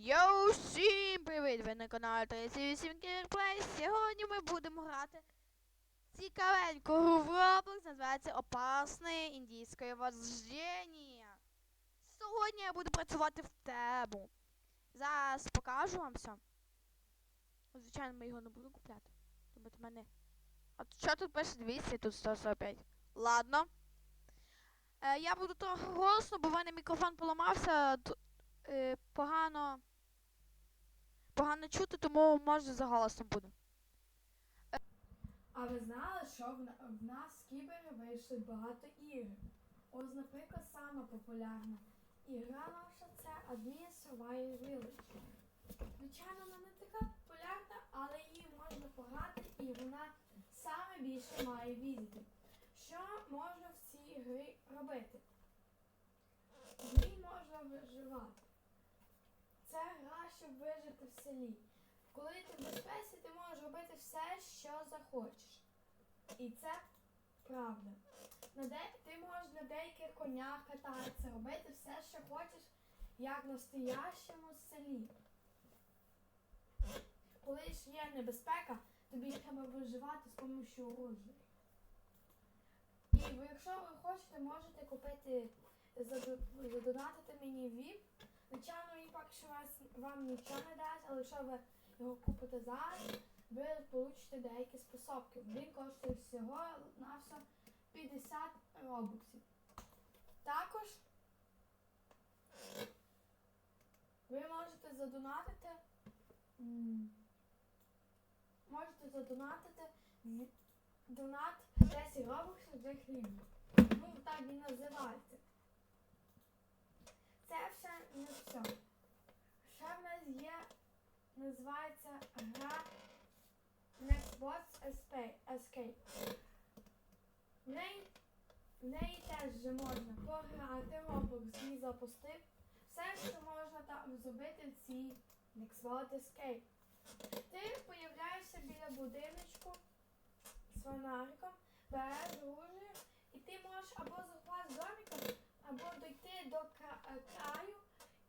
Йоу, всім привіт! Ви на каналі 38 Gameplay. Сьогодні ми будемо грати цікавеньку гру в Roblox, називається Опасне індійське вождення. Сьогодні я буду працювати в тебу. Зараз покажу вам все. Звичайно, ми його не будемо купляти. Думаєте, мене. А що тут пише 200, тут 145. Ладно. Е, я буду трохи голосно, бо в мене мікрофон поламався. е, погано. Погано чути, тому може за голосом буду. А ви знали, що в, нас в кібері вийшли багато ігор? Ось, наприклад, сама популярна ігра наша це Admin Survival Village. Звичайно, вона не така популярна, але її можна пограти і вона саме більше має відео. Що можна в цій грі робити? В ній можна виживати. Це гра, щоб вижити в селі. Коли ти в безпеці, ти можеш робити все, що захочеш. І це правда. На де... Ти можеш на деяких конях кататися, робити все, що хочеш, як в настоящому селі. Коли ж є небезпека, тобі треба виживати з допомогою оружия. І якщо ви хочете, можете купити, задонатити мені VIP. Звичайно, він поки що вас, вам нічого не дасть, але якщо ви його купите зараз, ви получите деякі способки. Він коштує всього на все 50 робоксів. Також ви можете задонатити. Можете задонатити донат 10 робоксів за хліб. Ну, так він називається. Це все не все. Ще в нас є, називається гра Nextbots Espa- Escape. В неї, в неї теж вже можна пограти, Roblox її запустив. Все, що можна там зробити в цій Nextbot Escape. Ти появляєшся біля будиночку з фонариком, береш оружие, і ти можеш або захват домиком, або дойти до кра- е, краю,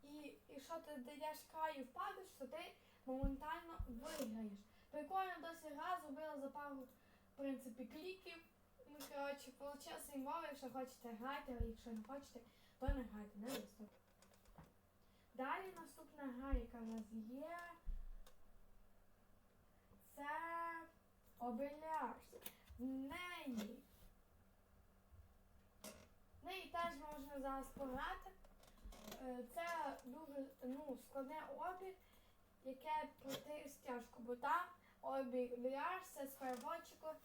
і якщо ти даєш краю впадеш, то ти моментально виграєш. Прикольно досі гра зробила за пару в принципі кліків. Ну, коротше, получилося імови, якщо хочете грати, а якщо не хочете, то не грайте, не виступ. Далі наступна гра, яка в нас є. Це обеляж. В неї. В неї теж можна зараз пограти. Е, Це дуже ну, складне обіг, яке пройти стяжку, бо там обіг це з переводчиком.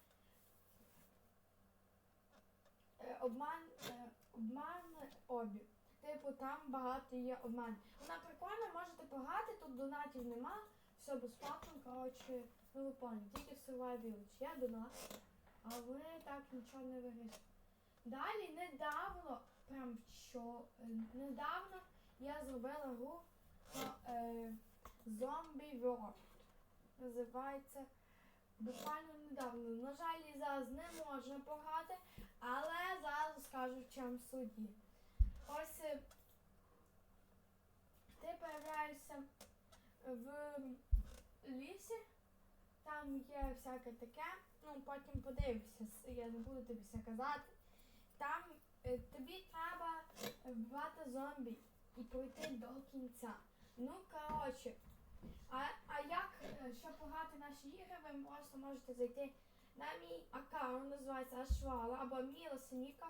Е, Обман, е, обман обіг. Типу там багато є обман. Вона прикольна, можете пограти, тут донатів нема, все безплатно, коротше, ну ви поняли, тільки в Survival Village. Є донат, а вони так нічого не вирішують. Далі недавно, прям що, е, недавно я зробила гру е, Zombie World. Називається буквально недавно. На жаль, зараз не можна пограти, але зараз скажу в чому суді. Ось е, ти появляєшся в лісі, там є всяке таке, ну потім подивишся, я не буду тобі все казати. Там тобі треба вбивати зомбі і пройти до кінця. Ну, коротше, а, а як, е, щоб пограти наші ігри, ви просто можете зайти на мій аккаунт, називається Ашвала або Міла Синіка.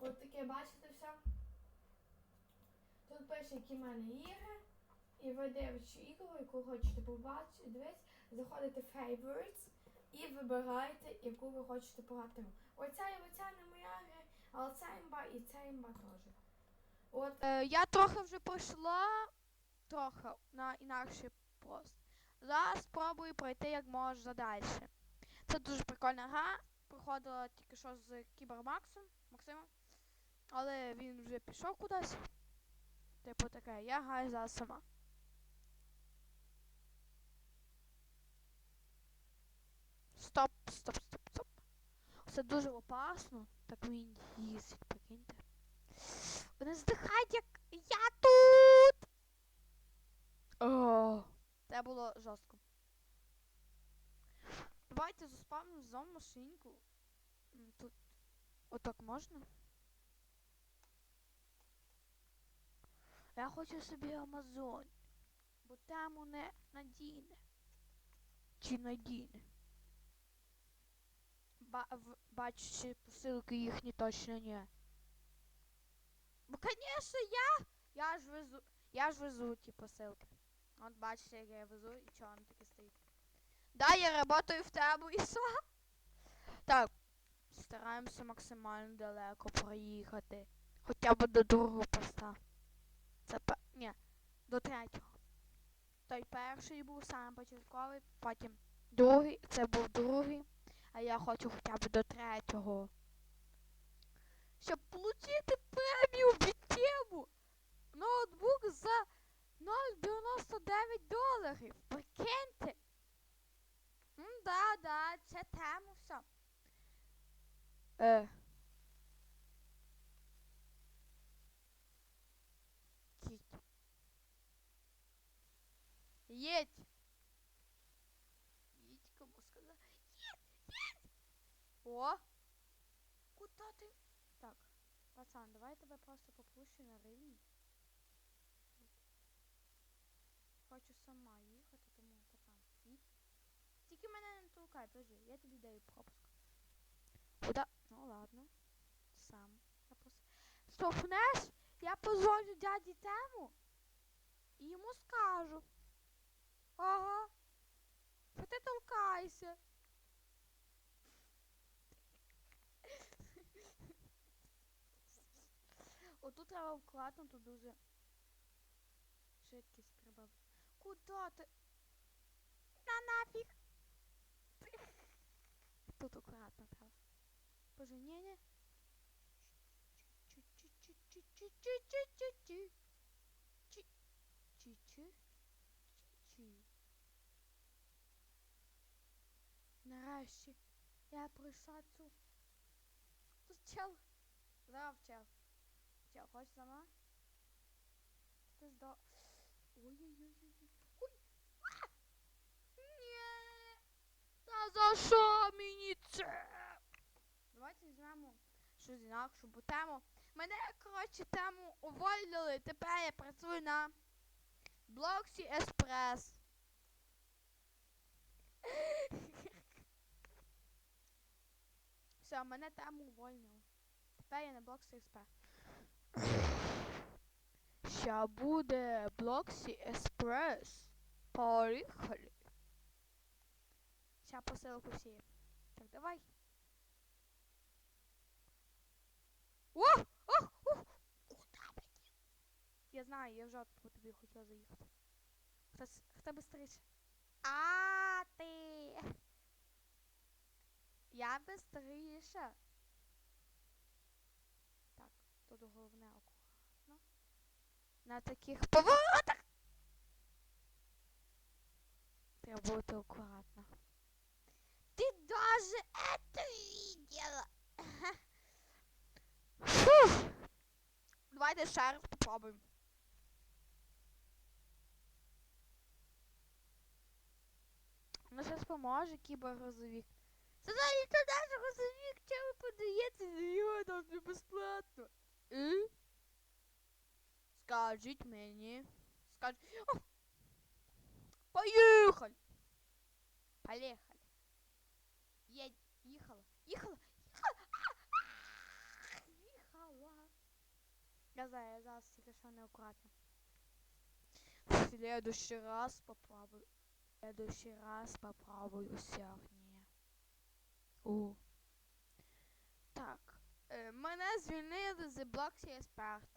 От таке бачите все. Тут пише, які в мене ігри. І ви дивитесь ігру, яку хочете побачити, дивись, заходите в Favorites і вибираєте, яку ви хочете пограти. Оця і оця не але ця імба і ця імба теж. От Е, я трохи вже пройшла трохи на інакший пост. Зараз спробую пройти як можна далі. Це дуже прикольна гра. Проходила тільки що з Кібермаксом Максимом. Але він вже пішов кудись. Типу таке, я граю зараз сама. Стоп, стоп, стоп, стоп. Це дуже опасно. Так він їздить, прикиньте. Вони здихають, як я тут. О, Це було жорстко. Давайте заспавнимо зон машинку. Тут отак можна? Я хочу собі Амазон. Бо тему не надійне. Чи надійне? Ба бачачи посилки їхні точно ні. Бо, конечно, я. Я ж везу. Я ж везу ті посилки. От бачите, як я везу і чого воно таке стоїть. Да, я работаю в тебе і що? Так. Стараємося максимально далеко проїхати. Хоча б до другого поста. Це пе... Ні, до третього. Той перший був самий початковий, потім другий, це був другий, а я хочу хоча б до третього. Щоб отримати премію від тему. Ноутбук за 0,99 доларів. Прикиньте. М, да, да, це тему все. Е. Кіть. Їдь. Їдь, кому сказав. Їдь, їдь. О. Куда ти? Так, пацан, давай я тебе просто попущу на рівні. Хочу сама їхати, тому пацан, їдь. Тільки мене не толкай, подожди, я тобі даю пропуск. Куда? Ну ладно. Сам. Я пос... Стовпнеш? Я позвоню дяді Тему і йому скажу. Ага. Що ти толкайся? Отут треба вкладно, дуже швидкість прибав. Куда ти? На нафіг. Тут акуратно треба. Боже, ні, ні. Нарешті я пройшла цю. Тут чел. Здоров, чел. Чел, хочеш сама? Ти здо... Ой-ой-ой-ой. Ой! Ні! Та за що мені це? Давайте візьмемо щось інакше, бо тему. Мене, коротше, тему уволили. Тепер я працюю на Блоксі Еспрес. Все, мене тему увольнили. Тепер я на Блоксі Еспрес. Ща буде Блоксі Еспрес. Поїхали. Ща посилку всі. Так, давай. О! О! О! Куда мені? Я знаю, я вже по тобі хотіла заїхати. Хтось, хто бистріше? А ти. Я бистріше. Тут головне акуратно. На таких поворотах. Треба бути акуратно. Ты даже это видела. Фух. Давайте ще раз попробуємо. Ну зараз поможе кібергрозовик. Сказали, це наш грузовик, чого ви подаєте його нам не безплатно? Е? Скажіть мені. Скажіть. О! Поїхали! Поехали. Едь. Ехала. Ехала. Ехала. А! Ехала. Я знаю, я зараз тільки що неаккуратно. В следующий раз попробую. В следующий раз попробую сьогодні. О. Так. Е, мене звільнили з Блоксі Експерт.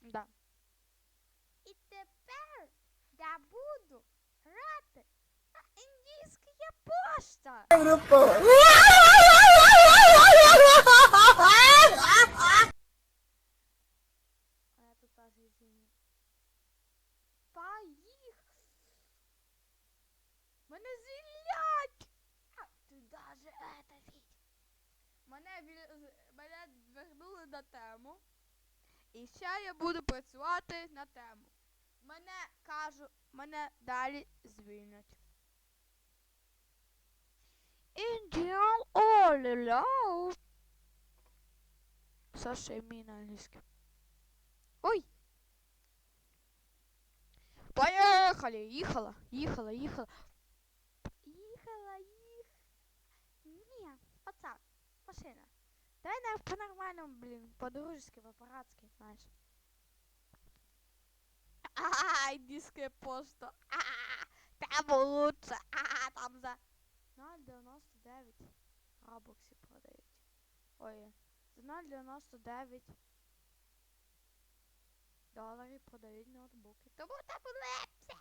Да. І тепер я буду грати на індійська пошта. А я тут теж извини. Поїх. Мене звільнять. А, ти даже это видь. Мене, ві- з- мене вернули на тему. І ще я буду працювати на тему. Мене кажу, мене далі звільнять. Індіал оліла. Саша мій на англійській. Ой! Поехали! Їхала, їхала, їхала. Їхала, їх. Ні, оця, машина. Давай на по-нормальному, блін, по-дружески, по-братськи, знаєш. А, індійська пошта. А, там лучше. А, там за 0,99 робоксів продають. Ой, за 0,99 доларів продають ноутбуки. Тому там лепся.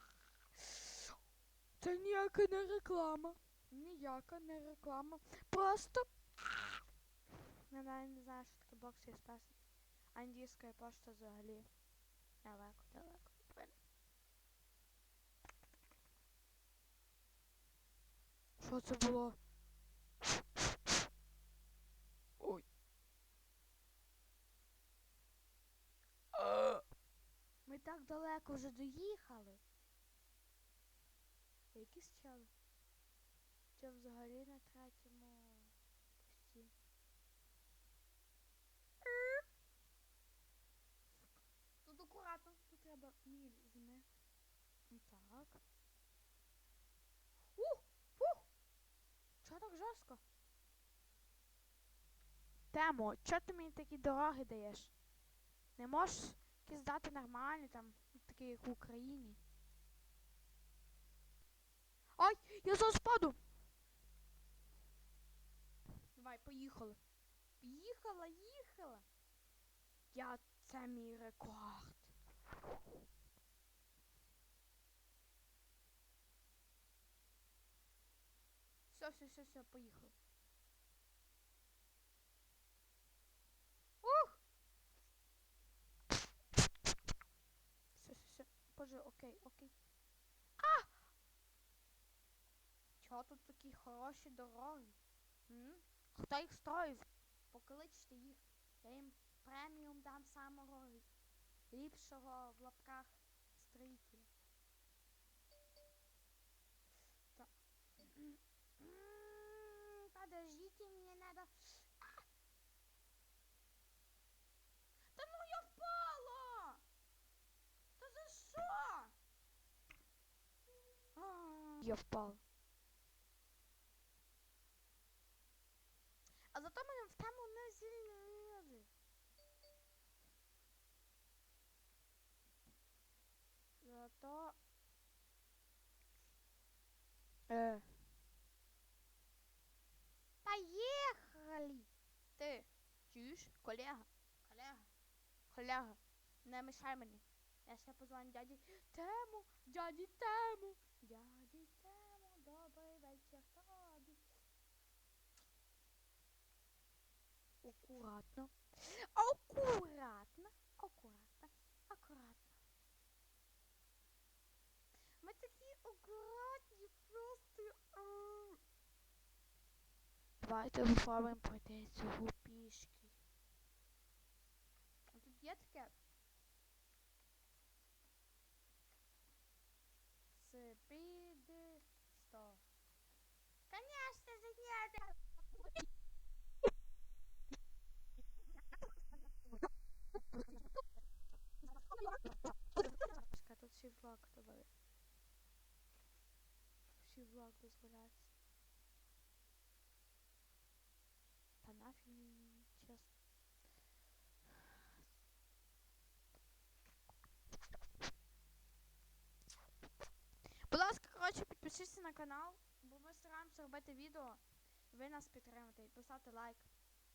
Це ніяка не реклама. Ніяка не реклама. Просто. Я навіть не знаю, що таке бокс експрес. А індійська пошта взагалі. Далеко, далеко. Що це було? Ой. Ми так далеко вже доїхали. Якісь чели? Чи взагалі на третьому пості? Тут акуратно, тут треба. Так. Ух! Ух! Чого так жорстко? Темо, чого ти мені такі дороги даєш? Не можеш якісь дати нормальні там, такі як в Україні. Ай, я зараз впаду! Давай, поїхали. Їхала, їхала. Я це мій рекорд. Все, все, все, все, поїхали. Ух! Все, все, все. Боже, окей, окей. А! Чого тут такі хороші дороги? М? Хто їх строїв? Покличте їх. Я їм преміум дам самого лі- ліпшого в лапках Подождите, мне надо... А! Та ну я впала! Та за що? А, Я впала. А зато мене в тему не зілили. Зато... Э. Поехали! Ти, чуєш, колега? Колега? Колега, не мешай мені. Я ще позвоню дяді Тему, дяді Тему, дяді Тему, добрий вечір тобі. Акуратно. Акуратно. Акуратно. Акуратно. Ми такі акуратні, просто. ау. Давайте попробуємо пройти цього пішки. А тут є таке. Спіди 100. Конечно же нет. Чекай, тут всі влог добавить. Всі влог дозволяється. Та нафіг мені, чесно. Будь ласка, коротше, підпишіться на канал, бо ми стараємося робити відео. Ви нас підтримуєте і поставте лайк.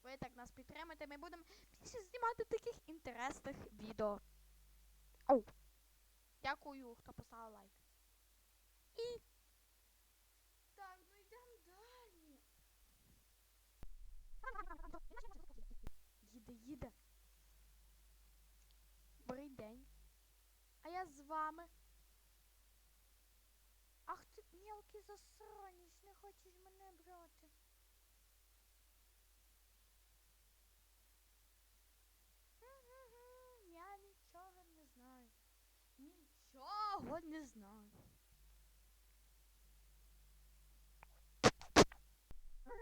Ви так нас підтримуєте, ми будемо більше знімати таких інтересних відео. Оу. Дякую, хто поставив лайк. І. Так, ну йдемо далі. Їде, їде. Добрий день. А я з вами. Мелкий засранець, не хочеш мене брати. Я нічого не знаю. Нічого не знаю.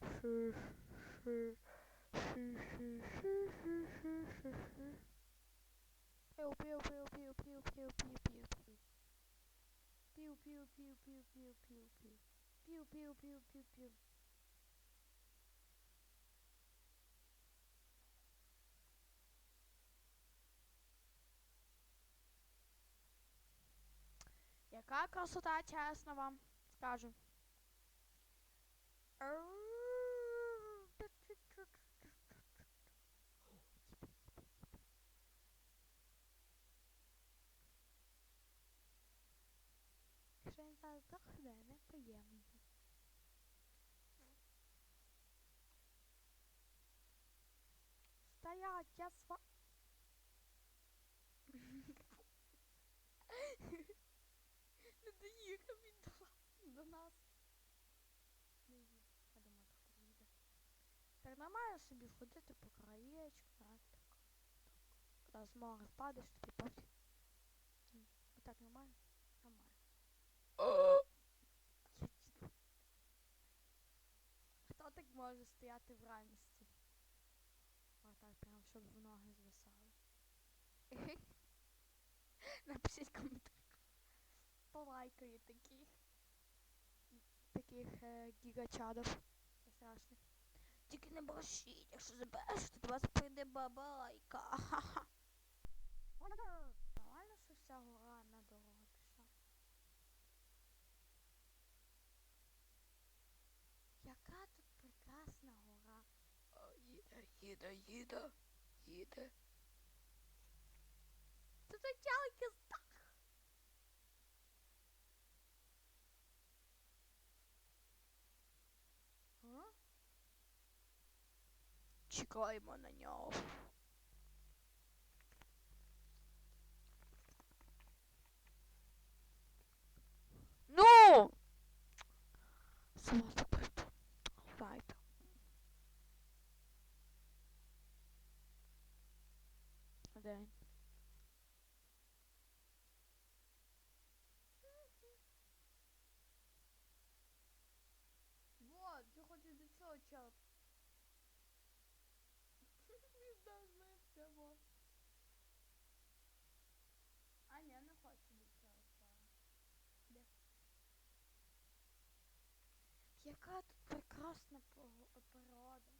Пиу, пиу, пиу, пиу, пиу, пиу, пиу, пиу, пиу. Пиу, пиу, пиу, пиу, пиу, пиу, пиу. Пиу, пиу, пиу, пиу, пиу. Яка красота, чесно вам скажу. Зараз неприємно. Стоять, я сва... Не доїхав він до, нас. Не їде. Я думаю, так приїде. Так нормально собі ходити по краєчку, так. так. Коли з моря впадеш, тобі пофіг. Отак? Нормально. Я чуть- Хто так може стояти в реальності? Отак прям, щоб в ноги звисали. Напишіть коментар. Полайкаю таких. Таких е, гігачадов. Страшних. Тільки не брешіть, якщо забереш, то до вас прийде бабайка. Ха-ха. Їде, їде, їде, їде. Це тільки здах. А? Чекаємо на нього. Ну! Сама День. Вот, ти хочеш до цього чел. Він дожився, во. А ні, не хочу до цього чела. Де? Яка тут прекрасна природа.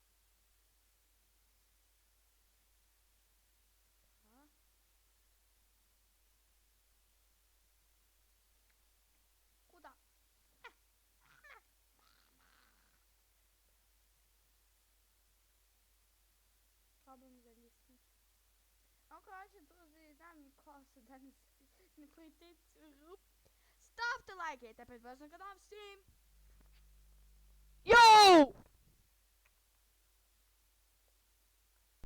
on your cross and then and put it through. Stop to like it. That person could have steam. Yo!